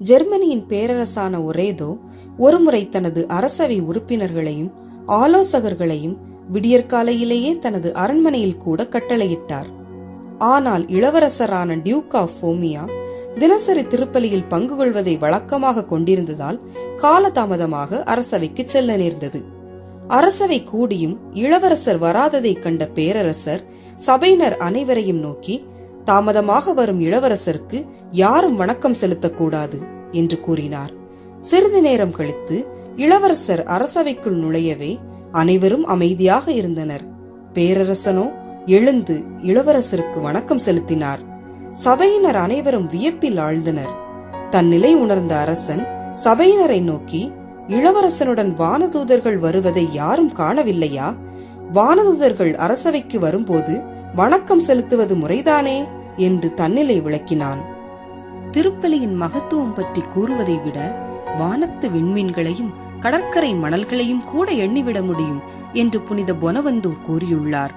ஜெர்மனியின் பேரரசான ஒரேதோ ஒருமுறை தனது அரசவை உறுப்பினர்களையும் ஆலோசகர்களையும் விடியற்காலையிலேயே தனது அரண்மனையில் கூட கட்டளையிட்டார். ஆனால் இளவரசரான டியூக் ஆஃப் ஃபோமியா தினசரி திருப்பலியில் பங்கு கொள்வதை வழக்கமாக கொண்டிருந்ததால் காலதாமதமாக அரசவைக்கு செல்ல நேர்ந்தது. அரசவை கூடியும் இளவரசர் வராததை கண்ட பேரரசர் சபையினர் அனைவரையும் நோக்கி தாமதமாக வரும் இளவரசருக்கு யாரும் வணக்கம் செலுத்தக்கூடாது என்று கூறினார். சிறிது நேரம் கழித்து இளவரசர் அரசவைக்குள் நுழையவே அனைவரும் அமைதியாக இருந்தனர். பேரரசனோ எழுந்து இளவரசருக்கு வணக்கம் செலுத்தினார். சபையினர் அனைவரும் வியப்பில் ஆழ்ந்தனர். தன் நிலை உணர்ந்த அரசன் சபையினரை நோக்கி இளவரசனுடன் வானதூதர்கள் வருவதை யாரும் காணவில்லையா? வானதூதர்கள் அரசவைக்கு வரும்போது வணக்கம் செலுத்துவது முறைதானே? என்று தன்னிலை விளக்கினான். திருப்பலியின் மகத்துவம் பற்றி கூறுவதை விட வானத்து விண்மீன்களையும் கடற்கரை மணல்களையும் கூட எண்ணிவிட முடியும் என்று புனித பொனவந்தூர் கூறியுள்ளார்.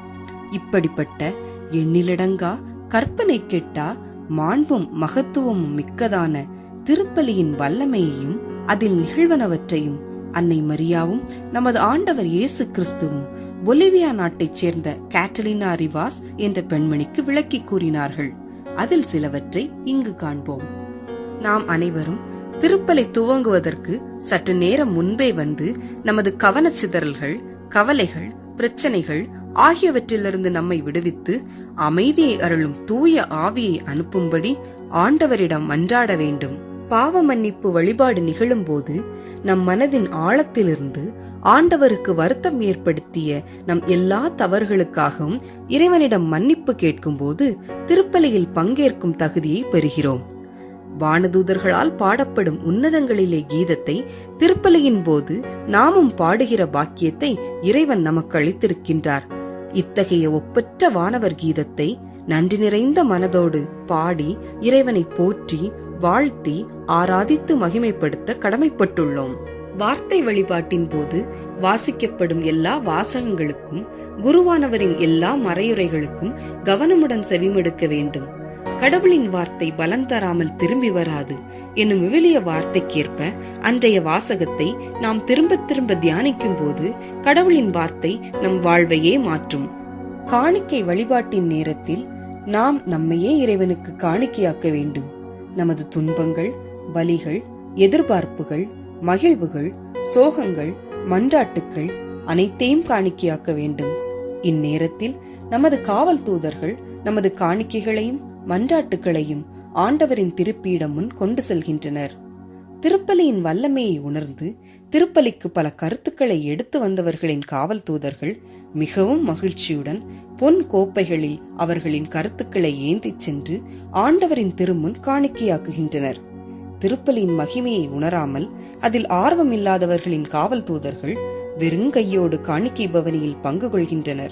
இப்படிப்பட்ட எண்ணிலடங்கா கற்பனை கெட்டா மாண்பும் மகத்துவமும் மிக்கதான திருப்பலியின் வல்லமையையும் அதில் நிகழ்வனவற்றையும் அன்னை மரியாவும் நமது ஆண்டவர் இயேசு கிறிஸ்துவும் பொலிவியா நாட்டைச் சேர்ந்த கேட்டலினா ரிவாஸ் என்ற பெண்மணிக்கு விளக்கி கூறினார்கள். அதில் சிலவற்றை இங்கு காண்போம். நாம் அனைவரும் திருப்பலை துவங்குவதற்கு சற்று நேரம் முன்பே வந்து நமது கவனச்சிதறல்கள் கவலைகள் பிரச்சனைகள் ஆகியவற்றிலிருந்து நம்மை விடுவித்து அமைதியை அருளும் தூய ஆவியை அனுப்பும்படி ஆண்டவரிடம் மன்றாட வேண்டும். பாவ மன்னிப்பு வழிபாடு நிகழும்போது நம் மனதின் ஆழத்திலிருந்து ஆண்டவருக்கு வருத்தம் ஏற்படுத்திய நம் எல்லா தவறுகளுக்காகவும் இறைவனிடம் மன்னிப்பு கேட்கும்போது திருப்பலியில் பங்கேற்கும் தகுதியை பெறுகிறோம். வானதூதர்களால் பாடப்படும் உன்னதங்களிலே கீதத்தை திருப்பலியின் போது நாமும் பாடுகிற பாக்கியத்தை இறைவன் நமக்கு அளித்திருக்கின்றார். இத்தகைய ஒப்பற்ற வானவர் கீதத்தை நன்றி நிறைந்த மனதோடு பாடி இறைவனை போற்றி வாழ்த்தி ஆராதித்து மகிமைப்படுத்த கடமைப்பட்டுள்ளோம். வார்த்தை வழிபாட்டின் போது வாசிக்கப்படும் எல்லா வாசகங்களுக்கும் குருவானவரின் எல்லா மறையுறைகளுக்கும் கவனமுடன் செவிமடுக்க வேண்டும். கடவுளின் வார்த்தை பலன் தராமல் திரும்பி வராது என்னும் விவிலிய வார்த்தைக்கேற்ப அன்றைய வாசகத்தை நாம் திரும்ப திரும்ப தியானிக்கும் போது கடவுளின் வார்த்தை நம் வாழ்வையே மாற்றும். காணிக்கை வழிபாட்டின் நேரத்தில் நாம் நம்மையே இறைவனுக்கு காணிக்கையாக்க வேண்டும். நமது துன்பங்கள் வலிகள் எதிர்பார்ப்புகள் மகிழ்வுகள் சோகங்கள் மன்றாட்டுக்கள் அனைத்தையும் காணிக்கையாக்க வேண்டும். இந்நேரத்தில் நமது காவல் தூதர்கள் நமது காணிக்கைகளையும் மன்றாட்டுகளையும் ஆண்டவரின் திருப்பீடம் முன் கொண்டு செல்கின்றனர். திருப்பலியின் வல்லமையை உணர்ந்து திருப்பலிக்கு பல கருத்துக்களை எடுத்து வந்தவர்களின் காவல் தூதர்கள் மிகவும் மகிழ்ச்சியுடன் பொன் கோப்பைகளில் அவர்களின் கருத்துக்களை ஏந்திச் சென்று ஆண்டவரின் திருமுன் காணிக்கையாக்குகின்றனர். திருப்பலியின் மகிமையை உணராமல் அதில் ஆர்வமில்லாதவர்களின் காவல் தூதர்கள் வெறுங்கையோடு காணிக்கை பவனியில் பங்கு கொள்கின்றனர்.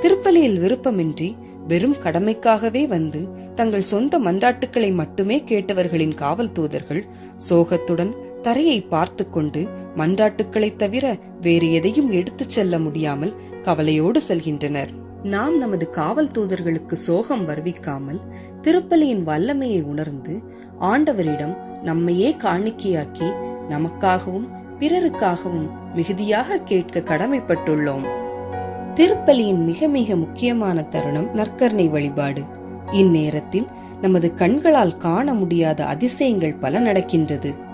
திருப்பலியில் விருப்பமின்றி வெறும் கடமைக்காகவே வந்து தங்கள் சொந்த மன்றாட்டுக்களை மட்டுமே கேட்டவர்களின் காவல் தூதர்கள் சோகத்துடன் தரையை பார்த்து கொண்டு மன்றாட்டுக்களைத் தவிர வேறு எதையும் எடுத்துச் செல்ல முடியாமல் கவலையோடு செல்கின்றனர். நாம் நமது காவல் தூதர்களுக்கு சோகம் வருவிக்காமல் திருப்பலியின் வல்லமையை உணர்ந்து ஆண்டவரிடம் நம்மையே காணிக்கையாக்கி நமக்காகவும் பிறருக்காகவும் மிகுதியாக கேட்க கடமைப்பட்டுள்ளோம். திருப்பலியின் மிக மிக முக்கியமான தருணம் நற்கருணை வழிபாடு. இந்நேரத்தில் நமது கண்களால் காண முடியாத அதிசயங்கள் பல நடக்கின்றது.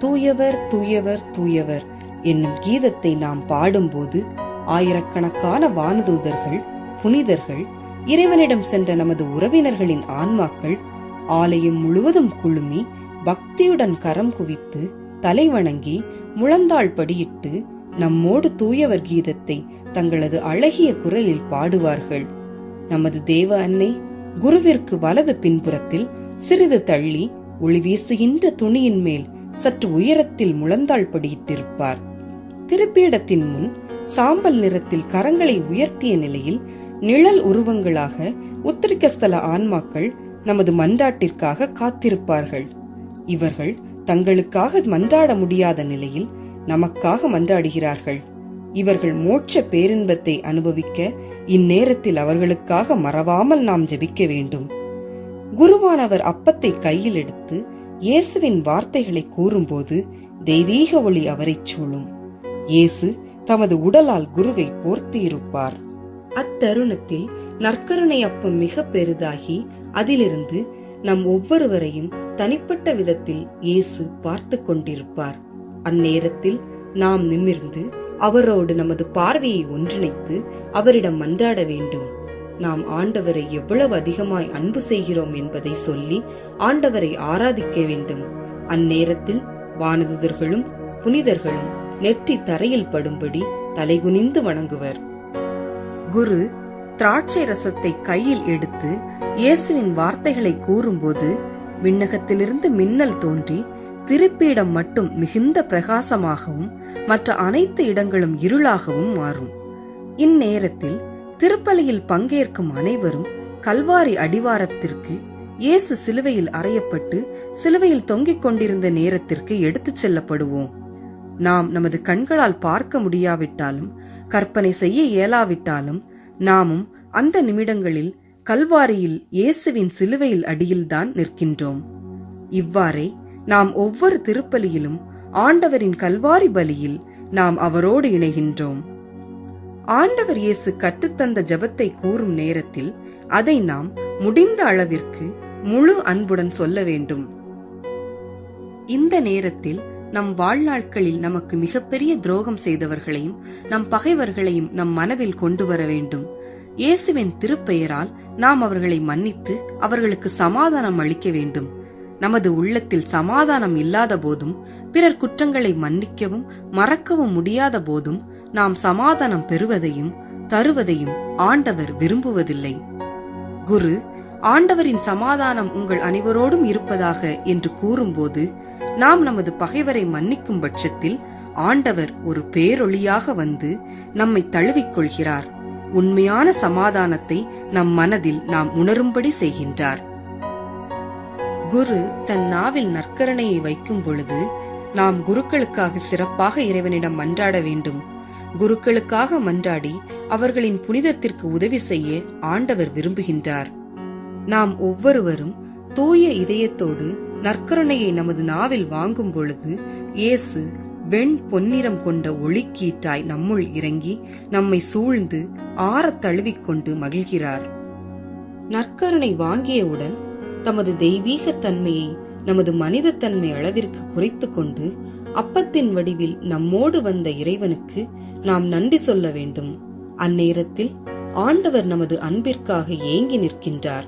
தூயவர் தூயவர் தூயவர் என்னும் கீதத்தை நாம் பாடும்போது ஆயிரக்கணக்கான வானதூதர்கள் புனிதர்கள் இறைவனிடம் சென்ற நமது உறவினர்களின் ஆன்மாக்கள் ஆலயம் முழுவதும் குழுமி பக்தியுடன் கரம் குவித்து தலை வணங்கி முழந்தாள் படியிட்டு நம்மோடு தூயவர் கீதத்தை தங்களது அழகிய குரலில் பாடுவார்கள். நமது தேவ அன்னை குருவிற்கு வலது பின்புறத்தில் சிறிது தள்ளி ஒளி வீசுகின்ற துணியின் மேல் சற்று உயரத்தில் முழந்தாள் படியிட்டிருப்பார். திருப்பீடத்தின் முன் சாம்பல் நிறத்தில் கரங்களை உயர்த்திய நிலையில் நிழல் உருவங்களாக உத்திரிக்கஸ்தல ஆன்மாக்கள் நமது மன்றாட்டிற்காக காத்திருப்பார்கள். இவர்கள் தங்களுக்காக மன்றாட முடியாத நிலையில் நமக்காக மன்றாடுகிறார்கள். இவர்கள் மோட்ச பேரின்பத்தை அனுபவிக்க இந்நேரத்தில் அவர்களுக்காக மறவாமல் நாம் ஜெபிக்க வேண்டும். குருவானவர் அப்பத்தை கையில் எடுத்து இயேசுவின் வார்த்தைகளை கூறும்போது தெய்வீக ஒளி அவரைச் சூழும். இயேசு தமது உடலால் குருவை போர்த்தியிருப்பார். அத்தருணத்தில் நற்கருணை அப்பம் மிக பெரிதாகி அதிலிருந்து நம் ஒவ்வொருவரையும் தனிப்பட்ட விதத்தில் இயேசு பார்த்து கொண்டிருப்பார். அந்நேரத்தில் நாம் நிமிர்ந்து அவரோடு நமது பார்வையை ஒன்றிணைத்து அவரிடம் மன்றாட வேண்டும். நாம் ஆண்டவரை எவ்வளவு அதிகமாய் அன்பு செய்கிறோம் என்பதை சொல்லி ஆண்டவரை ஆராதிக்க வேண்டும். அந்நேரத்தில் வானதுதர்களும் புனிதர்களும் நெற்றி தரையில் படும்படி தலைகுனிந்து வணங்குவர். குரு திராட்சை ரசத்தை கையில் எடுத்து இயேசுவின் வார்த்தைகளை கூறும்போது விண்ணகத்திலிருந்து மின்னல் தோன்றி திருப்பீடம் மட்டும் மிகுந்த பிரகாசமாகவும் மற்ற அனைத்து இடங்களும் இருளாகவும் மாறும். இந்நேரத்தில் திருப்பலியில் பங்கேற்கும் அனைவரும் கல்வாரி அடிவாரத்திற்கு இயேசு சிலுவையில் அறையப்பட்டு சிலுவையில் தொங்கிக் கொண்டிருந்த நேரத்திற்கு எடுத்துச் செல்லப்படுவோம். நாம் நமது கண்களால் பார்க்க முடியாவிட்டாலும் கற்பனை செய்ய இயலாவிட்டாலும் நாமும் அந்த நிமிடங்களில் கல்வாரியில் இயேசுவின் சிலுவையில் அடியில்தான் நிற்கின்றோம். இவ்வாறே நாம் ஒவ்வொரு திருப்பலியிலும் ஆண்டவரின் கல்வாரி பலியில் நாம் அவரோடு இணைகின்றோம். ஆண்டவர் இயேசு கற்றுத்தந்த ஜெபத்தை கூறும் நேரத்தில் அதை நாம் முடிந்த அளவிற்கு முழு அன்புடன் சொல்ல வேண்டும். இந்த நேரத்தில் நம் வாழ்நாட்களில் நமக்கு மிகப்பெரிய துரோகம் செய்தவர்களையும் நம் பகைவர்களையும் நம் மனதில் கொண்டு வர வேண்டும். இயேசுவின் திருப்பெயரால் நாம் அவர்களை மன்னித்து அவர்களுக்கு சமாதானம் அளிக்க வேண்டும். நமது உள்ளத்தில் சமாதானம் இல்லாத போதும் பிறர் குற்றங்களை மன்னிக்கவும் மறக்கவும் முடியாத போதும் நாம் சமாதானம் பெறுவதையும் தருவதையும் ஆண்டவர் விரும்புவதில்லை. குரு ஆண்டவரின் சமாதானம் உங்கள் அனைவரோடும் இருப்பதாக என்று கூறும்போது நாம் நமது பகைவரை மன்னிக்கும் பட்சத்தில் ஆண்டவர் ஒரு பேரொளியாக வந்து நம்மை தழுவிக்கொள்கிறார். உண்மையான சமாதானத்தை நம் மனதில் நாம் உணரும்படி செய்கின்றார். குரு தன் நாவில் நற்கரணையை வைக்கும் பொழுது நாம் குருக்களுக்காக சிறப்பாக இறைவனிடம் மன்றாட வேண்டும். குருக்களுக்காக மன்றாடி அவர்களின் புனிதத்திற்கு உதவி செய்ய ஆண்டவர் விரும்புகின்றார். நாம் ஒவ்வொருவரும் தூய இதயத்தோடு நற்கருணையை நமது நாவில் வாங்கும் பொழுது இயேசு வெண் பொன்னிறம் கொண்ட ஒளிக்கீட்டாய் நம்முள் இறங்கி நம்மை சூழ்ந்து ஆறத் தழுவிக்கொண்டு மகிழ்கிறார். நற்கருணை வாங்கியவுடன் தமது தெய்வீக தன்மையை நமது மனிதத்தன்மை தன்மை அளவிற்கு குறைத்து கொண்டு அப்பத்தின் வடிவில் நம்மோடு வந்த இறைவனுக்கு நாம் நன்றி சொல்ல வேண்டும். அந்நேரத்தில் ஆண்டவர் நமது அன்பிற்காக ஏங்கி நிற்கின்றார்.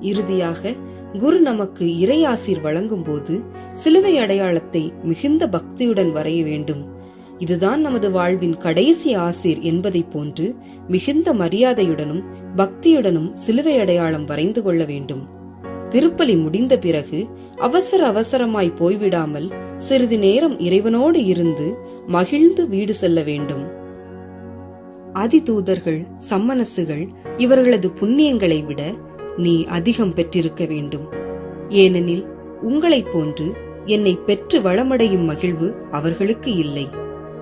இறுதியாக குரு நமக்கு இறையாசிர் வழங்கும் போது சிலுவை அடையாளத்தை மிகுந்த பக்தியுடன் வரைய வேண்டும். இதுதான் நமது வாழ்வின் கடைசி ஆசீர் என்பதை போன்று மிகுந்த மரியாதையுடனும் பக்தியுடனும் சிலுவை அடையாளம் வரைந்து கொள்ள வேண்டும். திருப்பலி முடிந்த பிறகு அவசர அவசரமாய் போய்விடாமல் சிறிது நேரம் இறைவனோடு இருந்து மகிழ்ந்து வீடு செல்ல வேண்டும். அதிதூதர்கள் சம்மனசுகள் இவர்களது புண்ணியங்களை விட நீ அதிகம் பெற்றிருக்க வேண்டும். ஏனெனில் உங்களைப் போன்று என்னை பெற்று வளமடையும் மகிழ்வு அவர்களுக்கு இல்லை.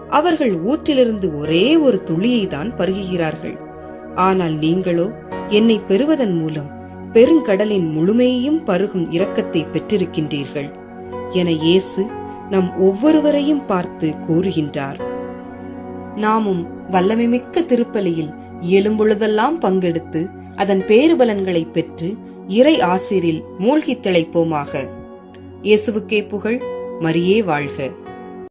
அவர்கள் ஊற்றிலிருந்து ஒரே ஒரு துளியை தான் பருகுகிறார்கள். ஆனால் நீங்களோ என்னை பெறுவதன் மூலம் பெருங்கடலின் முழுமையையும் பருகும் இரக்கத்தை பெற்றிருக்கின்றீர்கள். என இயேசு நம் ஒவ்வொருவரையும் பார்த்து கூறுகின்றார். நாமும் வல்லமைமிக்க திருப்பலியில் இயலும்பொழுதெல்லாம் பங்கெடுத்து அதன் பேறுபலன்களை பெற்று இறை ஆசிரில் மூழ்கித் திளைப்போமாக. இயேசுவுக்கே புகழ் மரியே வாழ்க.